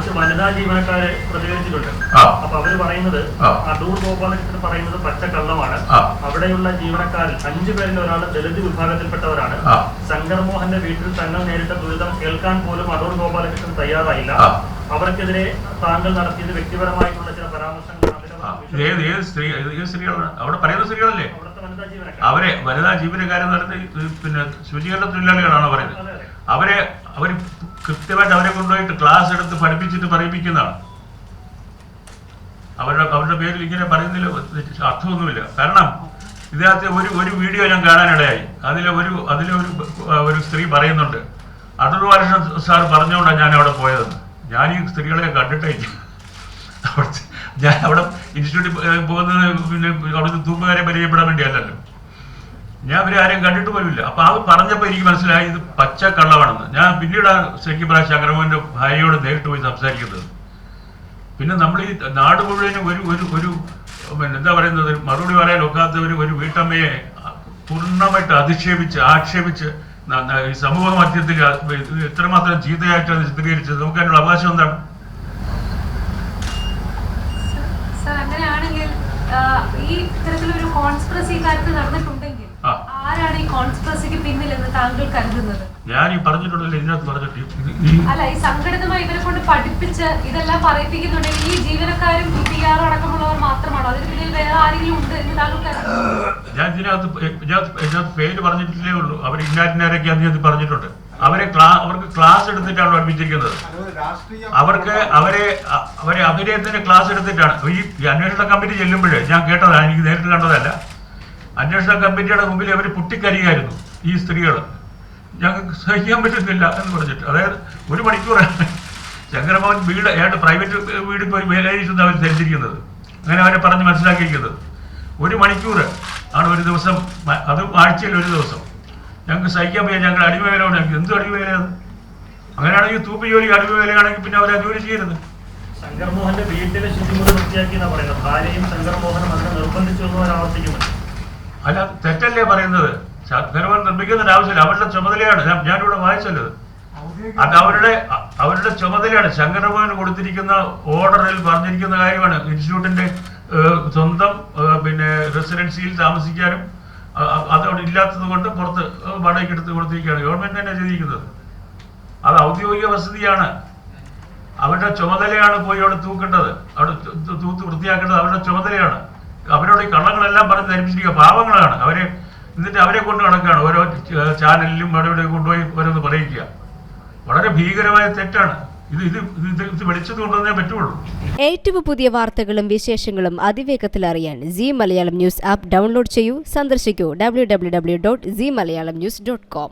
കുറച്ച് വനിതാ ജീവനക്കാരെ പ്രതികരിച്ചിട്ടുണ്ട്. അപ്പൊ അവർ പറയുന്നത്. അടൂർ ഗോപാലകൃഷ്ണൻ പറയുന്നത് പച്ചക്കള്ളമാണ് അവിടെയുള്ള ജീവനക്കാരിൽ അഞ്ചു പേരിൽ ഒരാൾ ദളിത് വിഭാഗത്തിൽപ്പെട്ടവരാണ് ആ. ശങ്കർ മോഹന്റെ വീട്ടിൽ തങ്ങൾ നേരിട്ട ദുരിതം കേൾക്കാൻ പോലും അടൂർ ഗോപാലകൃഷ്ണൻ തയ്യാറായില്ല. അവർക്കെതിരെ താങ്കൾ നടത്തിയത് വ്യക്തിപരമായിട്ടുള്ള ചില പരാമർശങ്ങളാണ് ആ, അതിനെ ഇത് ഏത് ഏത് സ്ത്രീ ഏത് സ്ത്രീകളാണ്? അവിടെ പറയുന്ന സ്ത്രീകളല്ലേ? അവരെ വനിതാ ജീവനക്കാരെന്ന് പറയുന്നത് ഇത് പിന്നെ ശുചീകരണ തൊഴിലാളികളാണ് പറയുന്നത് അവരെ അവർ കൃത്യമായിട്ട് അവരെ കൊണ്ടുപോയിട്ട് ക്ലാസ് എടുത്ത് പഠിപ്പിച്ചിട്ട് പറയിപ്പിക്കുന്നതാണ്. അവരുടെ അവരുടെ പേരിൽ ഇങ്ങനെ പറയുന്നതിൽ അർത്ഥമൊന്നുമില്ല. കാരണം ഇതിനകത്ത് ഒരു ഒരു വീഡിയോ ഞാൻ കാണാനിടയായി. അതിൽ ഒരു അതിലെ ഒരു ഒരു സ്ത്രീ പറയുന്നുണ്ട്. അടൂർ ബാലകൃഷ്ണൻ സാർ പറഞ്ഞുകൊണ്ടാണ് ഞാൻ അവിടെ പോയതെന്ന്. ഞാൻ ഈ സ്ത്രീകളെ കണ്ടിട്ടേ അവിടുത്തെ ഞാൻ അവിടെ ഇൻസ്റ്റിറ്റ്യൂട്ടിൽ പോകുന്നത് പിന്നെ അവിടുത്തെ തൂമ്പുകാരെ പരിചയപ്പെടാൻ വേണ്ടിയല്ലല്ലോ ഞാൻ അവരെ ആരെയും കണ്ടിട്ട് പോലുമില്ല. അപ്പൊ അത് പറഞ്ഞപ്പോൾ എനിക്ക് മനസ്സിലായി ഇത് പച്ച കള്ളമാണെന്ന്. ഞാൻ പിന്നീട് ശരിക്കും പ്രാവശ്യം ശങ്കരമോഹന്റെ ഭാര്യയോട് നേരിട്ട് പോയി സംസാരിക്കുന്നത്. പിന്നെ നമ്മൾ ഈ നാട് മുഴുവനും ഒരു ഒരു ഒരു പിന്നെ എന്താ പറയുന്നത്? മറുപടി പറയാൻ ഒക്കാത്ത ഒരു ഒരു വീട്ടമ്മയെ പൂർണമായിട്ട് അധിക്ഷേപിച്ച് ആക്ഷേപിച്ച് ഈ സമൂഹ മധ്യത്തിൽ എത്രമാത്രം ചീത്തയായിട്ടാണ് ചിത്രീകരിച്ചത്? നമുക്ക് അതിനുള്ള അവകാശം എന്താണ് സർ അങ്ങനെയാണെങ്കിൽ ആ, ഈ ഇത്തരത്തിലൊരു കോൺസ്പിറസി കാര്യത്തിൽ നടന്നിട്ടുണ്ടെങ്കിൽ ആരാണ് ഈ കോൺസ്പിറസിക്ക് പിന്നിലെന്ന് താങ്കൾ കരുതുന്നത്? ഞാൻ ഈ പറഞ്ഞിട്ടുണ്ടല്ലോ ഇതിനകത്ത് പറഞ്ഞിട്ട് അല്ല ഈ സംഘടിതമായി ഇവരെ കൊണ്ട് പഠിപ്പിച്ച് ഇതെല്ലാം പറയിപ്പിക്കുന്നുണ്ടെങ്കിൽ ഈ ജീവനക്കാരും പി ആർ അടക്കമുള്ളവർ മാത്രമാണോ? അതിന് പിന്നിൽ വേറെ ആരെങ്കിലും ഉണ്ട് എന്ന് താങ്കൾ കരുതുന്നു? ഞാൻ ഇതിനകത്ത് ഇതിനകത്ത് പേര് പറഞ്ഞിട്ടില്ലേ ഉള്ളൂ. അവർ ഇന്നാരിനാരൊക്കെ അതിനകത്ത് പറഞ്ഞിട്ടുണ്ട്. അവരെ ക്ലാ അവർക്ക് ക്ലാസ് എടുത്തിട്ടാണ് പഠിപ്പിച്ചിരിക്കുന്നത് അവർക്ക് അവരെ അവരെ അഭിനയത്തിന്റെ ക്ലാസ് എടുത്തിട്ടാണ്. ഈ അന്വേഷണ കമ്മിറ്റി ചെല്ലുമ്പോഴേ ഞാൻ കേട്ടതാണ് എനിക്ക് നേരിട്ട് കണ്ടതല്ല. അന്വേഷണ കമ്മിറ്റിയുടെ മുമ്പിൽ അവർ പൊട്ടിക്കരിയായിരുന്നു ഈ സ്ത്രീകൾ ഞങ്ങൾക്ക് സഹിക്കാൻ പറ്റുന്നില്ല എന്ന് പറഞ്ഞിട്ട്. അതായത് ഒരു മണിക്കൂറാണ്. ശങ്കരമോഹൻ വീട് അയാളുടെ പ്രൈവറ്റ് വീട് പോയി മേലായിരിക്കുന്ന അവർ ധരിച്ചിരിക്കുന്നത്. അങ്ങനെ അവരെ പറഞ്ഞ് മനസ്സിലാക്കിയിരിക്കുന്നത്. ഒരു മണിക്കൂർ ആണ് ഒരു ദിവസം അത് അതും ആഴ്ചയിൽ ഒരു ദിവസം. ഞങ്ങൾക്ക് സഹിക്കാൻ പോയാൽ ഞങ്ങൾ അടിമവേലയാണ്. ഞങ്ങൾക്ക് എന്ത് അടിമവേലയാണ് അങ്ങനെയാണെങ്കിൽ തൂപ്പ് ജോലി അടിമവേലയാണെങ്കിൽ പിന്നെ അവരെ ജോലി ചെയ്യരുത്. ശങ്കർ മോഹന്റെ വീട്ടിലെ ശുചിമുറി വൃത്തിയാക്കി എന്നാ പറയുന്നത്. ഭാര്യയും ശങ്കർ മോഹനും അതിനെ നിർബന്ധിച്ചു എന്ന് അവർ അല്ല തെറ്റല്ലേ പറയുന്നത്? ശങ്കർമോഹൻ നിർമ്മിക്കുന്നതിന്റെ ആവശ്യമില്ല. അവരുടെ ചുമതലയാണ്. ഞാനിവിടെ വായിച്ചല്ലോ. അത് അവരുടെ അവരുടെ ചുമതലയാണ്. ശങ്കരഭവന് കൊടുത്തിരിക്കുന്ന ഓർഡറിൽ പറഞ്ഞിരിക്കുന്ന കാര്യമാണ്. ഇൻസ്റ്റിറ്റ്യൂട്ടിന്റെ സ്വന്തം പിന്നെ റെസിഡൻസിയിൽ താമസിക്കാനും അ- അ- ഇല്ലാത്തത് കൊണ്ട് പുറത്ത് വാടകയ്ക്ക് എടുത്ത് കൊടുത്തിരിക്കുകയാണ്. ഗവൺമെന്റ് തന്നെ ചെയ്തിരിക്കുന്നത്. അത് ഔദ്യോഗിക വസതിയാണ്. അവരുടെ ചുമതലയാണ് പോയി അവിടെ തൂക്കേണ്ടത്. അവിടെ തൂത്ത് വൃത്തിയാക്കേണ്ടത് അവരുടെ ചുമതലയാണ്. അവരോട് ഈ കള്ളങ്ങളെല്ലാം പറഞ്ഞ് ധരിപ്പിച്ചിരിക്കുക പാവങ്ങളാണ്. അവരെ എന്നിട്ട് അവരെ കൊണ്ട് നടക്കുകയാണ്. ഓരോ ചാനലിലും അവിടെ കൊണ്ടുപോയി ഓരോന്ന് പറയിക്കുക വളരെ ഭീകരമായ തെറ്റാണ്. ഏറ്റവും പുതിയ വാർത്തകളും വിശേഷങ്ങളും അതിവേഗത്തിൽ അറിയാൻ C Malayalam news app download ചെയ്യൂ സന്ദർശിക്കൂ W W W dot C Malayalam news dot com